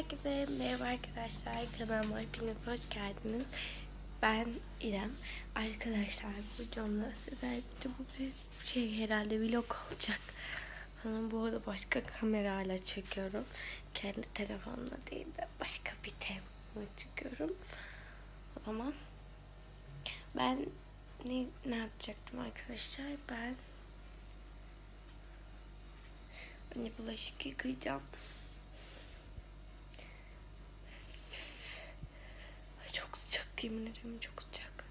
Herkese merhaba arkadaşlar. Kanalıma hepiniz hoş geldiniz. Ben İrem. Arkadaşlar bu sizlerle birlikte bu şey herhalde vlog olacak. Ama bu arada başka kamerayla çekiyorum. Kendi telefonla değil de başka bir telefonla çekiyorum. O zaman ben ne, ne yapacaktım arkadaşlar? Ben Önce bulaşık yıkayacağım. Ay çok sıcak yemin ederim çok sıcak.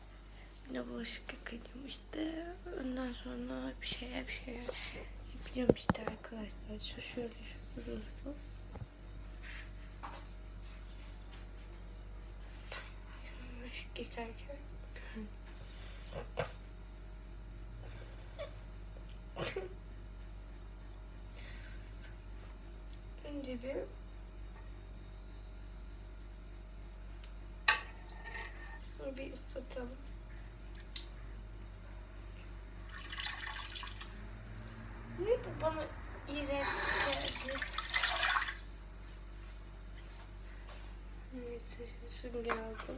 Yine bulaşık yıkayacağım işte. Ondan sonra bir şeyler bir şeyler yapacağım işte arkadaşlar. Şu şöyle şu dursun. Bulaşık yıkarken. Önce bir bir ıslatalım. Niye bu bana iğrenç geldi? Neyse sünger aldım.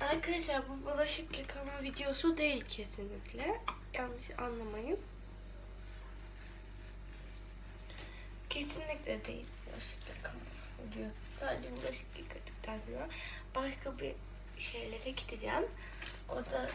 Arkadaşlar bu bulaşık yıkama videosu değil kesinlikle. Yanlış anlamayın. Kesinlikle değil bulaşık yıkama videosu. Sadece bulaşık yıkadıktan sonra başka bir şeylere gideceğim. O da